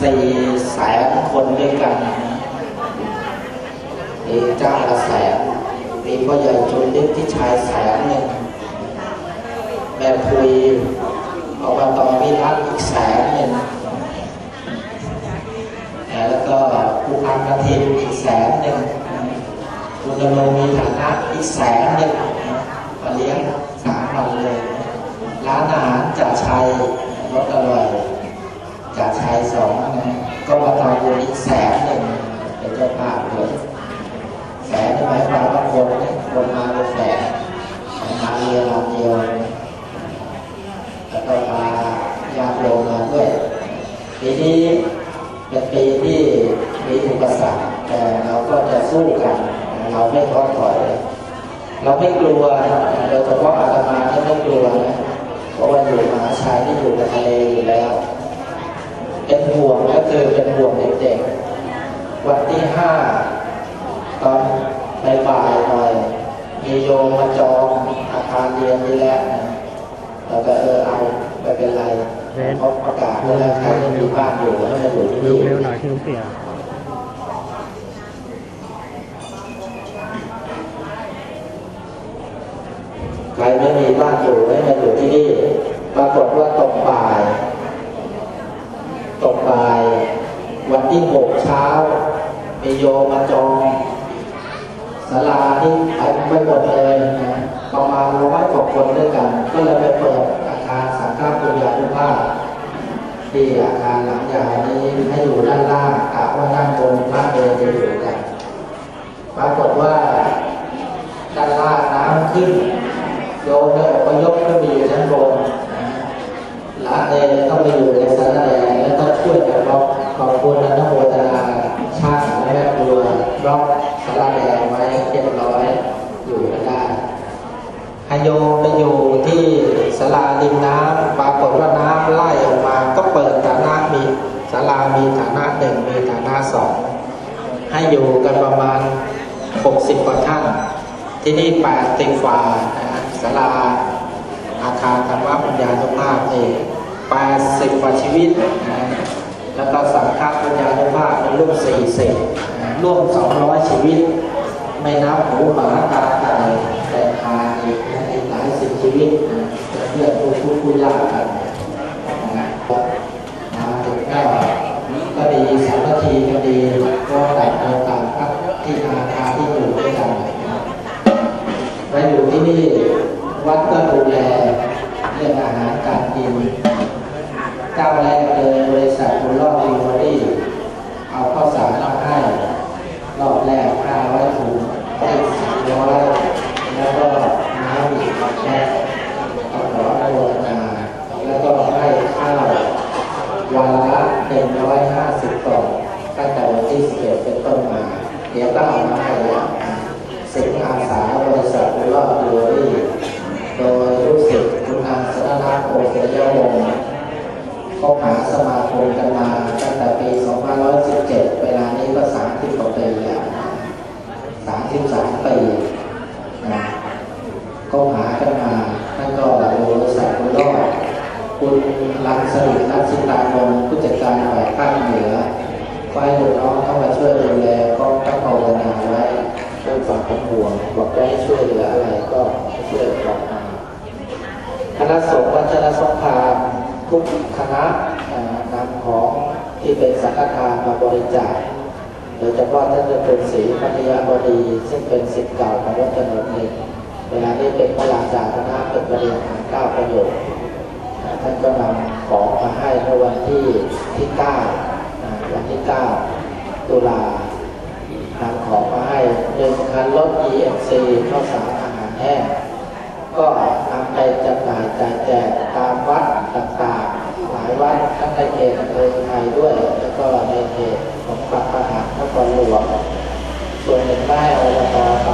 สี่แสนคนด้วยกันมีเจ้าละแสนมีพ่อใหญ่จุลฤทธิ์ที่ชายแสนหนึ่งแม่พุยอบตวิรัตอีกแสนหนึ่งแล้วก็ผู้พันกระทินอีกแสนหนึ่งคุณดำรงมีฐานะอีกแสนหนึ่งมาเลี้ยงสามวันเลย ร้านอาหารจ่าชัยรสอร่อยจ่าชัยสอง ก็มาทำบุญอีกแสนหนึ่งเป็นเจ้าภาพเลยแสนหมความว่าคนเนี่ยคนมาเป็นแสนมาเรียนลำเดียวแล้วก็พาญาติโยมมาด้วยปีนี้เป็นปีที่มีอุปสรรคแต่เราก็จะสู้กัน เราไม่ท้อถอยเราไม่กลัวนะโดยเฉพาะอาตมาเนี่ไม่กลัวนะเพราะว่าอยู่มหาชัยที่อยู่กับทะเลอยู่แล้ว เป็นห่วงก็คือเป็นห่วงเด็กๆ วันที่ห้าตอนบ่ายๆหน่อยมีโยมมาจองอาคารเรียนนี่แหละนะเราก็เออเอาไม่เป็นไรเขาประกาศไว้แล้วใครที่มีบ้านอยู่ให้มาอยู่ที่เร็นี่วเร็วหน่อยที่ลูกเสียใครไม่มีบ้านอยู่ให้มาอยู่ที่นี่ปรากฏว่าตกบ่าย ตกบ่าย วันที่หกเช้า มีโยมมาจองศาลา ไปไม่หมดเลยนะประมาณร้อยกว่าคนด้วยกัน ก็เลยไปเปิดอาคารสังฆปุญญานุภาพที่อาคารหลังใหญ่นี้ให้อยู่ด้านล่างกะว่าด้านบนบ้านเดินจะอยู่กันปรากฏว่าด้านล่างน้ำขึ้นโยมเนี่ยอพยพก็มีอยู่ชั้นบนหลานเองต้องไปอยู่ในสารแดงแล้วต้องช่วยกันบล็อกขอบคุณอนุโมทนาช่างและแม่ครัวบล็อกสารแดงไว้เรียบร้อย อยู่กันได้ให้โยมไปอยู่ที่สาราริมน้ำปรากฏว่าน้ำไล่ออกมา ก็เปิดฐานะมีสารามีฐานะหนึ่งมีฐานะสองให้อยู่กันประมาณ 60 กว่าท่าน ที่นี่แปดติฝ่านะฮะศาลาอาคารธรรมปัญญาทุภาพนี่แปดสิบกว่าชีวิตนะแล้วก็สังฆปัญญาทุภาพเป็นร่วมสี่สิบร่วมสองร้อยชีวิต ไม่นับหมูหมากา ไก่แต่คาอีกอีกหลายสิบชีวิตเพื่อนผู้ผู้ยากกันนะครับถึงก็ก็ดีสามัคคีก็ดีก็ต่างคนต่างพักที่นาคาที่อยู่ด้วยกันนะ มาอยู่ที่นี่วัดก็ดูแลเรื่องอาหารการกินเจ้าแรกเลยบริษัทบุญรอดวิวอรี่เอาข้าวสารมาให้รอบแรกห้าร้อยถุงได้สิบร้อยแล้วก็น้ำอีกแค่ขอขออนุโมทนาแล้วก็ให้ข้าววันละหนึ่งร้อยห้าสิบกล่องตั้งแต่วันที่สิบเอ็ดเป็นต้นมา เดี๋ยวก็เอามาให้แล้ว สิงห์อาสาบริษัทบุรอดดูรี่โดยรู้สึกคุณอาสนนาโอเสยวงศ์ก็หาสมาคมกันมาตั้งแต่ปี 2517 เวลานี้ก็ 30กว่าปีแล้ว33 ปีนะก็หากันมาท่านก็บริษัทบุรอดคุณรังสริรัชตานนท์ผู้จัดการฝ่าย ภาคเหนือฝ่ายลูกน้องเข้ามาช่วยดูแลก็ตั้งภาวนาไว้ด้วยความเป็นห่วงบอกได้ช่วยเหลืออะไรก็ช่วยบอกมาคณะสงฆ์วัชรสงครามทุกคณะนำของที่เป็นสังฆทานมาบริจาคโดยเฉพาะท่านจะเป็นศรีพัทยาบดีซึ่งเป็นศิษย์เก่าของวัดถนนเองเวลานี้เป็นพระราชาคณะเป็นประเด็นเก้าประโยชน์ ท่านก็นำของมาให้เมื่อวันที่ที่เก้าวันที่เก้าตุลานำของมาให้หนึ่งคันรถ EMC ข้าวสารอาหารแห้งก็นำไปจำหน่ายจ่ายแจกตามวัดต่างๆ หลายวัดทั้งในเขตอำเภอไทยด้วย แล้วก็ในเขตของปากประหารนครหลวงส่วนหนึ่งได้เอาละตไป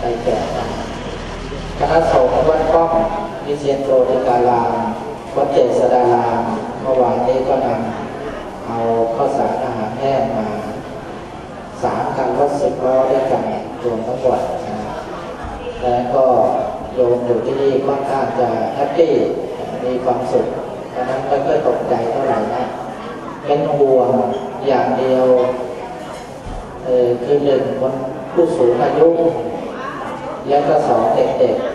ไปแจกคณะสงฆ์วัดป้อมวิเชียนโตติการาม วัดเจษฎารามเมื่อวานนี้ก็นำเอาข้าวสารอาหารแห้งมาสามคันรถสิบล้อด้วยกันรวมทั้งหมดนะแล้วก็โยมอยู่ที่นี่ค่อนข้างจะแฮปปี้มีความสุขดังนั้นไม่ค่อยตกใจเท่าไหร่นะเป็นห่วงอย่างเดียวเออคือหนึ่งคนผู้สูงอายุ แล้วก็สองเด็กๆ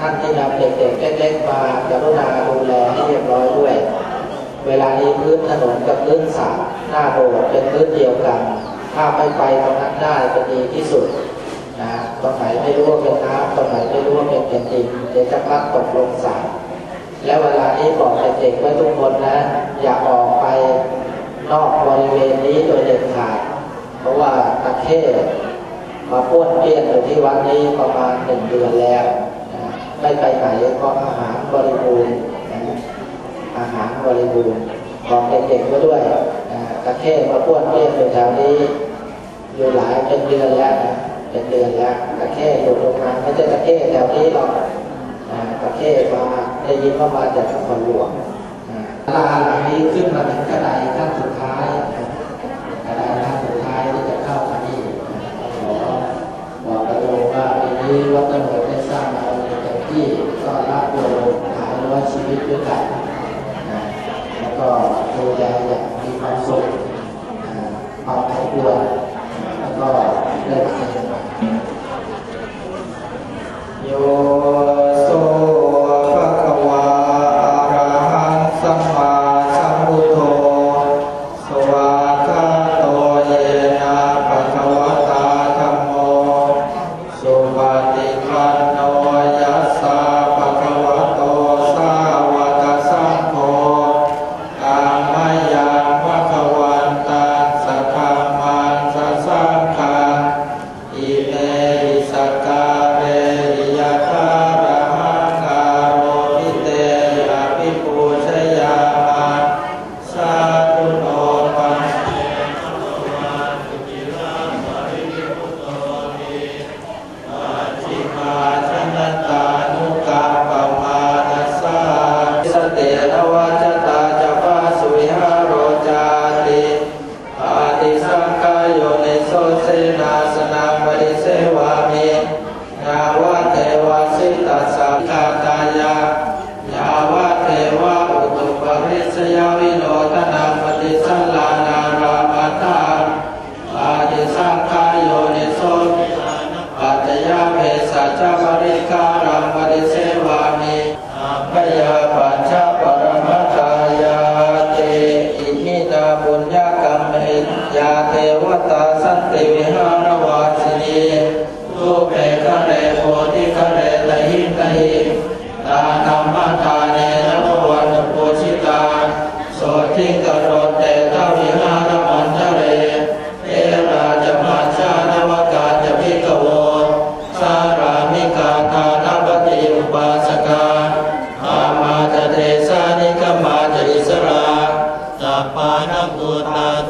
ท่านที่นำเด็กๆเล็กๆมากรุณาดูแลให้เรียบร้อยด้วย เวลานี้พื้นถนนกับพื้นสระหน้าโบสถ์เป็นพื้นเดียวกัน ถ้าไม่ไปตรงนั้นได้จะดีที่สุดนะตรงไหนไม่รู้ว่าเป็นน้ำตรงไหนไม่รู้ว่าเป็นเป็นดินเดี๋ยวจะพัดตกลงสระและเวลานี้บอกเด็กๆไว้ทุกคนนะ อย่าออกไปนอกบริเวณนี้โดยเด็ดขาด เพราะว่าตะเข้มาป้วนเปี้ยนอยู่ที่วัดนี้ประมาณหนึ่งเดือนแล้ว ไม่ไปไหนเพราะอาหารบริบูรณ์นะอาหารบริบูรณ์บอกเด็กๆไว้ด้วยนะตะเข้มาป้วนเปี้ยนอยู่แถวนี้ อยู่หลายเป็นเดือนแล้วนะเป็นเดือนแล้วตะเข้อยู่ตรงนั้นไม่ใช่ตะเข้แถวนี้หรอกนะตะเข้มาได้ยินว่ามาจากนครหลวงนะลาหลังนี้ขึ้นมาถึงกระไดขั้นสุดท้ายนะกระไดขั้นสุดท้ายที่จะเข้ามานี่นะขอบอกกระโดงว่าปีนี้วัดตะโนดได้สร้างมาเป็นเต็ม ที่ก็รับโยมหายร้อยชีวิตด้วยกันนะแล้วก็ดูแลอย่างมีความสุขความอบอุ่นแล้วก็เลิกเองโย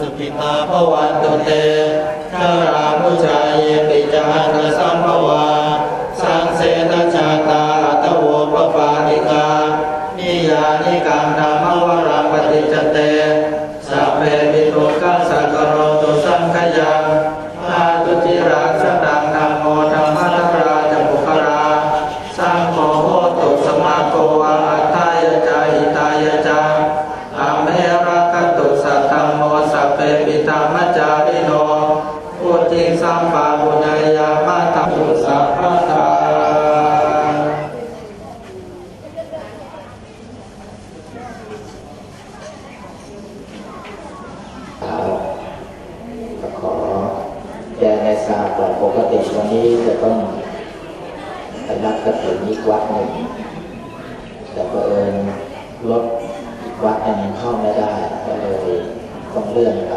สุขิตาภวันตุเตชารามุจาย ไปรับกระถิ่นอีกวัดหนึ่งแต่เผอิญรถอีกวัดหนึงเข้าไม่ได้ก็เลยต้องเลื่อนไป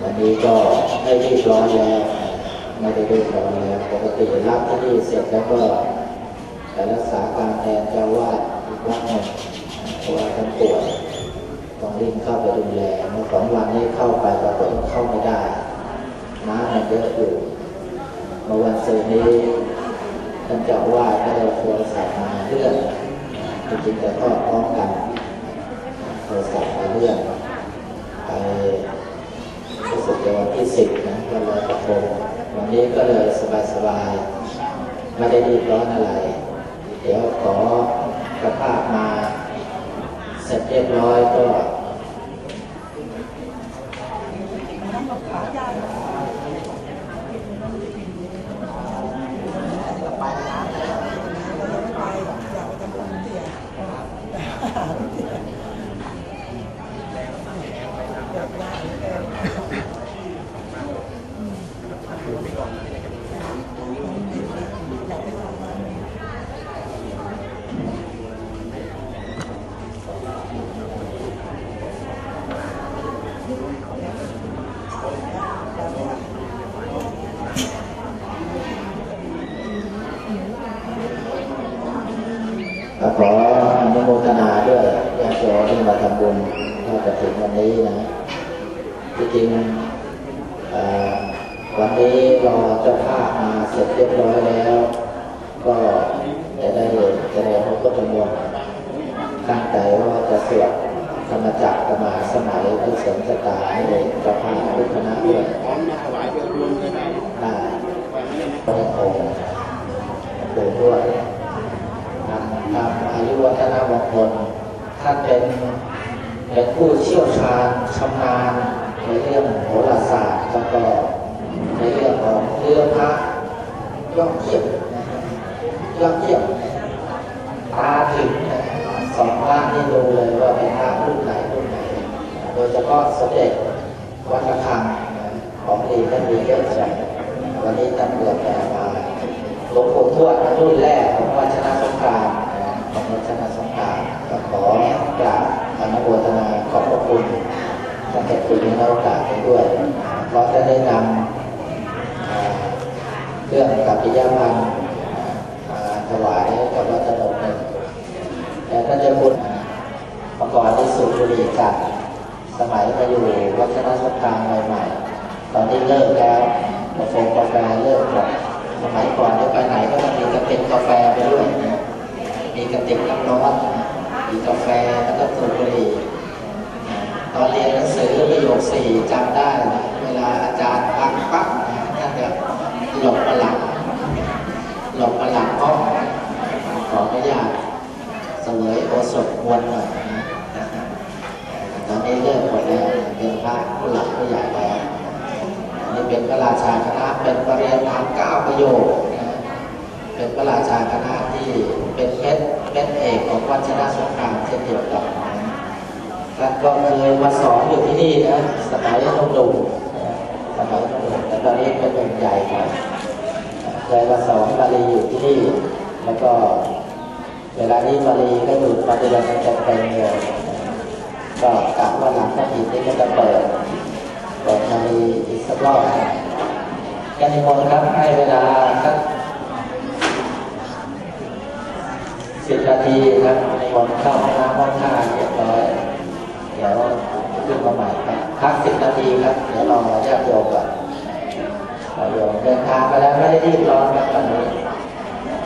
วันนี้ก็ไม่รีบร้อนแล้วไม่ได้รีบร้อนแล้วปกติรับที่นี่เสร็จแล้วก็ไปรักษาการแทนเจ้าวาดอีกวัดหนึ่งเพราะว่าท่านป่วยต้องรีบเข้าไปดูแลเมื่อสองวันนี้เข้าไปปรากฏว่าเข้าไม่ได้น้ำมันเยอะอยู่เมื่อวันศุกร์นี้ ท่านเจ้าว่าก็เลยโทรศัพท์มาเลื่อนจริงๆแต่ก็พร้อมกันโทรศัพท์มาเลื่อนไปรู้สึกจะวันที่สิบนะวันลอยกระทงวันนี้ก็เลยสบายๆไม่ได้รีบร้อนอะไร เดี๋ยวขอกระภาพมาเสร็จเรียบร้อยก็ นุ โมทนาด้วยญาติโยมที่มาทำบุญทอดกระถิ่นวันนี้นะจริงๆเอ่อวันนี้รอเจ้าภาพมาเสร็จเรียบร้อยแล้ว ก็จะได้แสดงพระพุทธมนต์ตั้งใจว่าจะสวดธรรมจักรประมาณสมัยเพื่อเสริมสตาให้เจ้าภาพทุกคณะด้วยพร้อมมาถวายเป็นรวมเลยนะได้ไปให้นะพระองค์ปลูกด้วย ทำทำอายุวัฒนามงคลท่านเป็นเป็นผู้เชี่ยวชาญชำนาญในเรื่องโหราศาสตร์แล้วก็ในเรื่องของเรื่องพระยอดเยี่ยมนะครับยอดเยี่ยมตาถึงสองพระนี่ดูเลยว่าเป็นพระรุ่นไหนรุ่นไหนโดยเฉพาะสมเด็จวัดระฆังของดีท่านมีเยอะจังวันนี้ท่านเกิดแต่มาหลวงปู่ทวดรุ่นแรกของวัชนะสงคราม ของวัชนะสงครามก็ขอกราบอนุโมทนาขอบพระคุณท่านแก่คุณที่ในโอกาสนี้ด้วยเพราะจะได้นำเครื่องกับปิยาพันธ์มาถวายกับวัดถนนหนึ่งแต่ท่านจ้าคุณเมื่อก่อนที่สูบบุรีจัดสมัยมาอยู่วัฒนสงครามใหม่ๆตอนนี้เลิกแล้วกาแฟกาแฟเลิกหมดสมัยก่อนจะไปไหนก็ต้องมีกระติกกาแฟ มีกระติกน้ำร้อนมีกาแฟแล้วก็สูบบุหรี่ตอนเรียนหนังสือประโยคสี่จำได้นะเวลาอาจารย์พักปั๊บท่านจะหลบมาหลังหลบมาหลังห้อขออนุญาตเสวยโอสถควรหน่อยตอนนี้เลิกหมดแล้วเป็นพระผู้หลักผู้ใหญ่แล้วนนี้เป็นพระราชาคณะเป็นปรริญญาธรรมเก้าประโยคเป็นพระราชาคณะ ที่เป็นเพชรเพชรเอกของวัชรสงครามเช่นเดียวกันท่านก็เคยมาสอนอยู่ที่นี่นะสมัยหนุ่มๆสมัยหนุ่มๆแต่ตอนนี้เป็นหนุ่มใหญ่หน่อยเคยมาสอนบาลีอยู่ที่นี่ แล้วก็เวลานี้มารีก็อยู่ปฏิบัติการเต็มเลยก็กลับว่าหลังจากอีนี้ก็จะเปิดเปิดมารีอีกสักรอบกันนิมนครับให้เวลาสัก ทีครับนิมนเข้าห้องน้ำห้องท่าเรียบร้อยเดี๋ยวขึ้นมาใหม่ครับพักสิบนาทีครับ เดี๋ยวรอญาติโยมก่อนโยมเดินทางไปแล้วไม่ได้รีบร้อนครับตอนนี้